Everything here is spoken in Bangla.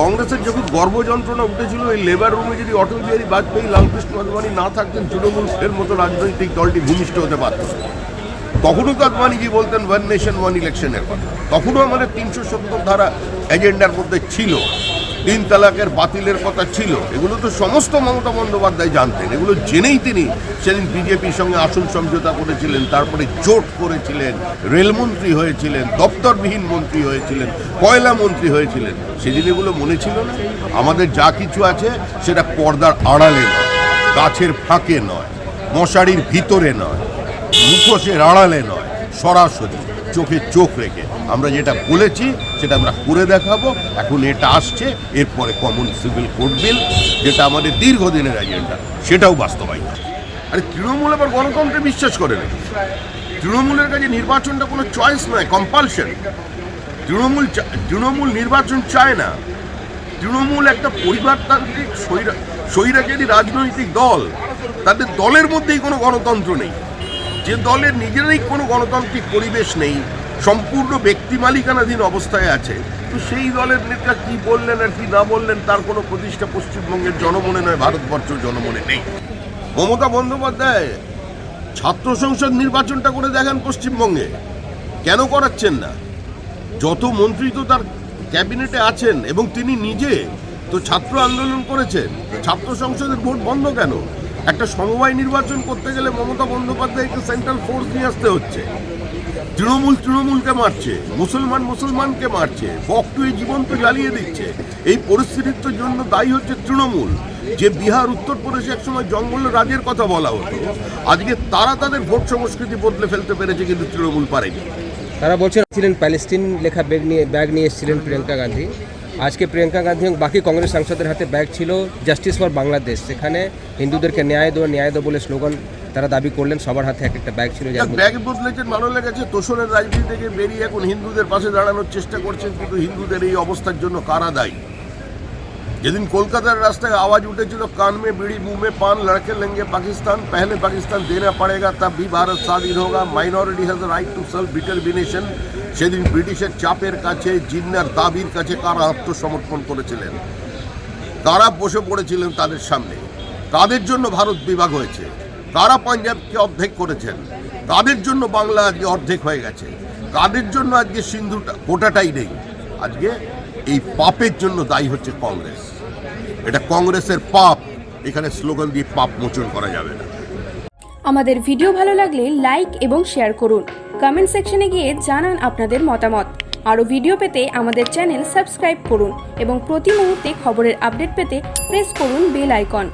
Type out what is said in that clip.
কংগ্রেসের যখন গর্ভযন্ত্রণা উঠেছিল। এই লেবার রুমে যদি অটল বিহারী বাজপেয়ী, লালকৃষ্ণ আদবানি না থাকতেন, তৃণমূল ফের মতো রাজনৈতিক দলটি ভূমিষ্ঠ হতে পারত। তখনও তো আদবানিজি বলতেন ওয়ান নেশন ওয়ান ইলেকশনের কথা। তখনও আমাদের তিনশো সত্তর ধারা এজেন্ডার মধ্যে ছিল। তিন তালাকের বাতিলের কথা ছিল। এগুলো তো সমস্ত মমতা বন্দ্যোপাধ্যায় জানতেন। এগুলো জেনেই তিনি সেদিন বিজেপির সঙ্গে আসন সমঝোতা করেছিলেন, তারপরে জোট করেছিলেন, রেলমন্ত্রী হয়েছিলেন, দপ্তরবিহীন মন্ত্রী হয়েছিলেন কয়লা মন্ত্রী হয়েছিলেন। সেদিন এগুলো মনে ছিল না। আমাদের যা কিছু আছে সেটা পর্দার আড়ালে নয়, গাছের ফাঁকে নয়, মশারির ভিতরে নয়, মুখোশের আড়ালে নয়, সরাসরি। চোখে চোখ রেখে। আমরা যেটা বলেছি, সেটা আমরা করে দেখাবো। এখন এটা আসছে, এরপরে কমন সিভিল কোড বিল যেটা আমাদের দীর্ঘদিনের এজেন্ডা সেটাও বাস্তবায়িত আরে তৃণমূল আবার গণতন্ত্রে বিশ্বাস করে না। তৃণমূলের কাছে নির্বাচনটা কোনো চয়েস নয় কম্পালশন তৃণমূল তৃণমূল নির্বাচন চায় না। তৃণমূল একটা পরিবারতান্ত্রিক স্বৈরা- স্বৈরাচারী রাজনৈতিক দল। তাদের দলের মধ্যেই কোনো গণতন্ত্র নেই। যে দলের নিজেরই কোনো গণতান্ত্রিক পরিবেশ নেই, সম্পূর্ণ ব্যক্তি মালিকানাধীন অবস্থায় আছে, তো সেই দলের নেতা কি বললেন আর কি না বললেন তার কোনো প্রতিষ্ঠা পশ্চিমবঙ্গের জনমনে নয়, ভারতবর্ষ জনমনে নেই। মমতা বন্দ্যোপাধ্যায় ছাত্র সংসদ নির্বাচনটা করে দেখান পশ্চিমবঙ্গে, কেন করাচ্ছেন না? যত মন্ত্রী তো তার ক্যাবিনেটে আছেন এবং তিনি নিজে তো ছাত্র আন্দোলন করেছেন ছাত্র সংসদের ভোট বন্ধ কেন? একটা সমবায় নির্বাচন করতে গেলে মমতা বন্দ্যোপাধ্যায়কে সেন্ট্রাল ফোর্স নিয়ে আসতে হচ্ছে। তৃণমূল তৃণমূলকে মারছে, মুসলমান মুসলমানকে মারছে বকটুয়ে জীবন্ত জ্বালিয়ে দিচ্ছে। এই পরিস্থিতির জন্য দায়ী হচ্ছে তৃণমূল। যে বিহার, উত্তরপ্রদেশে একসময় জঙ্গল রাজের কথা বলা হতো। আজকে তারা তাদের ভোট সংস্কৃতি বদলে ফেলতে পেরেছে কিন্তু তৃণমূল পারেনি। তারা বলছেন ছিলেন প্যালেস্টিন লেখা ব্যাগ নিয়ে ব্যাগ নিয়ে এসেছিলেন প্রিয়াঙ্কা গান্ধী। আজকে প্রিয়াঙ্কা গান্ধী এবং বাকি কংগ্রেস সাংসদের হাতে ব্যাগ ছিল জাস্টিস ফর বাংলাদেশ। সেখানে হিন্দুদেরকে ন্যায় দো ন্যায় দো বলে স্লোগান তারা দাবি করলেন সবার হাতে এক একটা ব্যাগ ছিল ব্যাগ বদলেছেন ভালো লেগেছে তোষণের রাজনীতি থেকে বেরিয়ে এখন হিন্দুদের পাশে দাঁড়ানোর চেষ্টা করছেন কিন্তু হিন্দুদের এই অবস্থার জন্য কারা দায়ী? যেদিন কলকাতার রাস্তায় আওয়াজ উঠেছিল, কান মে বিড়ি, মুহ মে পান, লড়কে লেঙ্গে পাকিস্তান, পহলে পাকিস্তান দেনা পড়েগা, তব ভি ভারত স্বাধীন হোগা। Minority has right to self determination সেদিন ব্রিটিশের চাপের কাছে, জিন্নার দাবির কাছে কারা আত্মসমর্পণ করেছিলেন? তারা বসে পড়েছিলেন তাদের সামনে? তাদের জন্য ভারত বিভাগ হয়েছে। তারা পাঞ্জাবকে অর্ধেক করেছেন? তাদের জন্য বাংলা আজকে অর্ধেক হয়ে গেছে। তাদের জন্য আজকে সিন্ধুটা গোটাটাই নেই। আজকে এই পাপের জন্য দায়ী হচ্ছে কংগ্রেস। এটা কংগ্রেসের পাপ, এখানে স্লোগান দিয়ে পাপ মোচন করা যাবে না। আমাদের ভিডিও ভালো লাগলে লাইক এবং শেয়ার করুন। কমেন্ট সেকশনে গিয়ে জানান আপনাদের মতামত। আরও ভিডিও পেতে আমাদের চ্যানেল সাবস্ক্রাইব করুন এবং প্রতি মুহূর্তে খবরের আপডেট পেতে প্রেস করুন বেল আইকন।